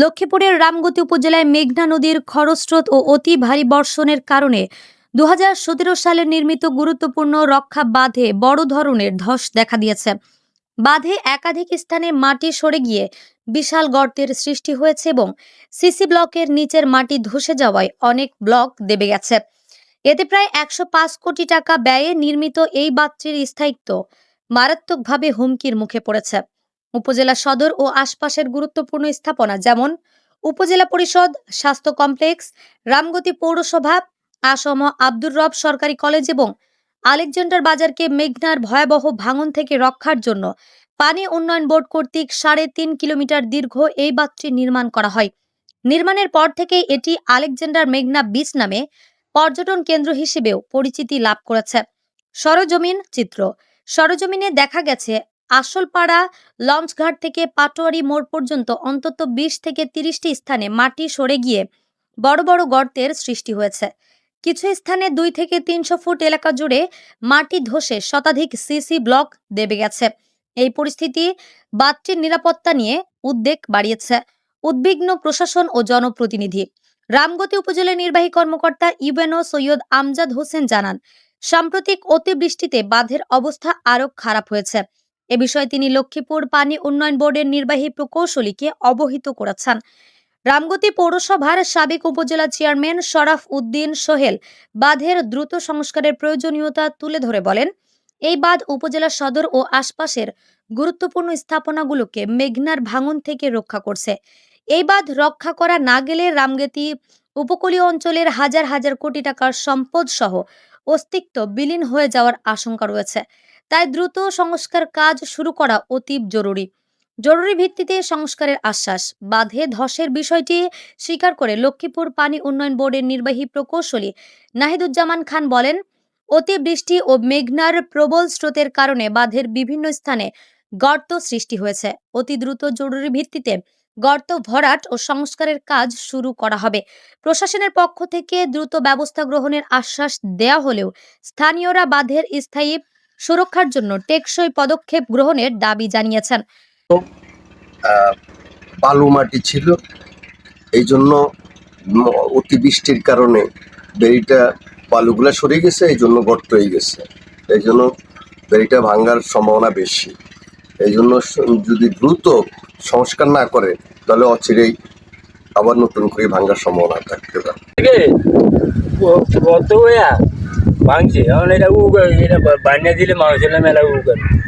লক্ষ্মীপুরের রামগতি উপজেলায় মেঘনা নদীর খরস্রোত ও অতি ভারী বর্ষণের কারণে দু হাজার সালে নির্মিত গুরুত্বপূর্ণ রক্ষা বাঁধে বড় ধরনের ধস দেখা দিয়েছে। বাঁধে একাধিক স্থানে মাটি সরে গিয়ে বিশাল গর্তের সৃষ্টি হয়েছে এবং সিসি ব্লকের নিচের মাটি ধসে যাওয়ায় অনেক ব্লক দেবে গেছে। এতে প্রায় একশো পাঁচ কোটি টাকা ব্যয়ে নির্মিত এই বাঁধটির স্থায়িত্ব মারাত্মকভাবে হুমকির মুখে পড়েছে। উপজেলা সদর ও আশপাশের গুরুত্বপূর্ণ স্থাপনা যেমন উপজেলা পরিষদ, স্বাস্থ্য কমপ্লেক্স, রামগতি পৌরসভা, আসম আব্দুর রব সরকারি কলেজ এবং আলেকজান্ডার বাজারকে মেঘনার ভয়াবহ ভাঙন থেকে রক্ষার জন্য পানি উন্নয়ন বোর্ড কর্তৃক সাড়ে তিন কিলোমিটার দীর্ঘ এই বাঁধটি নির্মাণ করা হয়। নির্মাণের পর থেকেই এটি আলেকজান্ডার মেঘনা বিচ নামে পর্যটন কেন্দ্র হিসেবেও পরিচিতি লাভ করেছে। সরজমিন চিত্র। সরজমিনে দেখা গেছে আসলপাড়া লঞ্চঘাট থেকে পাটোয়ারি মোড় পর্যন্ত অন্তত বিশ থেকে তিরিশটি স্থানে মাটি সরে গিয়ে বড় বড় গর্তের সৃষ্টি হয়েছে। কিছু স্থানে দুই থেকে তিনশো ফুট এলাকা জুড়ে মাটি ধসে শতাধিক সিসি ব্লক দেবে গেছে। এই পরিস্থিতি বাঁধটির নিরাপত্তা নিয়ে উদ্বেগ বাড়িয়েছে। উদ্বিগ্ন প্রশাসন ও জনপ্রতিনিধি। রামগতি উপজেলা নির্বাহী কর্মকর্তা ইউএনও সৈয়দ আমজাদ হোসেন জানান, সাম্প্রতিক অতিবৃষ্টিতে বাঁধের অবস্থা আরও খারাপ হয়েছে। এ বিষয়ে তিনি লক্ষ্মীপুর পানি উন্নয়ন বোর্ডের নির্বাহী প্রকৌশলীকে অবহিত করেছেন। রামগতি পৌরসভার সাবেক উপজেলা চেয়ারম্যান শরাফ উদ্দিন সোহেল বাঁধের দ্রুত সংস্কারের প্রয়োজনীয়তা তুলে ধরে বলেন, এই বাঁধ উপজেলা সদর ও আশপাশের গুরুত্বপূর্ণ স্থাপনাগুলোকে মেঘনার ভাঙন থেকে রক্ষা করছে। এই বাঁধ রক্ষা করা না গেলে রামগতি উপকূলীয় অঞ্চলের হাজার হাজার কোটি টাকার সম্পদ সহ অস্তিত্ব বিলীন হয়ে যাওয়ার আশঙ্কা রয়েছে। তাই দ্রুত সংস্কার কাজ শুরু করা অতীব জরুরি। জরুরি ভিত্তিতে সংস্কারের আশ্বাস, বাঁধে ধসের বিষয়টি স্বীকার করে লক্ষ্মীপুর পানি উন্নয়ন বোর্ডের নির্বাহী প্রকৌশলী নাহিদুজ্জামান খান বলেন অতিবৃষ্টি ও মেঘনার প্রবল স্রোতের কারণে বাঁধের বিভিন্ন স্থানে গর্ত সৃষ্টি হয়েছে। অতি দ্রুত জরুরি ভিত্তিতে গর্ত ভরাট ও সংস্কারের কাজ শুরু করা হবে। প্রশাসনের পক্ষ থেকে দ্রুত ব্যবস্থা গ্রহণের আশ্বাস দেয়া হলেও স্থানীয়রা বাঁধের স্থায়ী সুরক্ষার জন্য টেকসই পদক্ষেপ গ্রহণের দাবি জানিয়েছেন। বালু মাটি ছিল এই জন্য অতিবৃষ্টির কারণে বেড়িটা বালুগুলা সরে গেছে এই জন্য গর্ত হয়ে গেছে। এই জন্য বেড়িটা ভাঙার সম্ভাবনা বেশি। এই জন্য যদি দ্রুত সংস্কার না করে তাহলে অচিরেই আবার নতুন করে ভাঙার সম্ভাবনা থাকতে পারে। ભાંગ છે હવે એટલે ઉગ એટલે બાંધ્યા દિલે માં આવશે એટલે મેં ઉગ કર્યું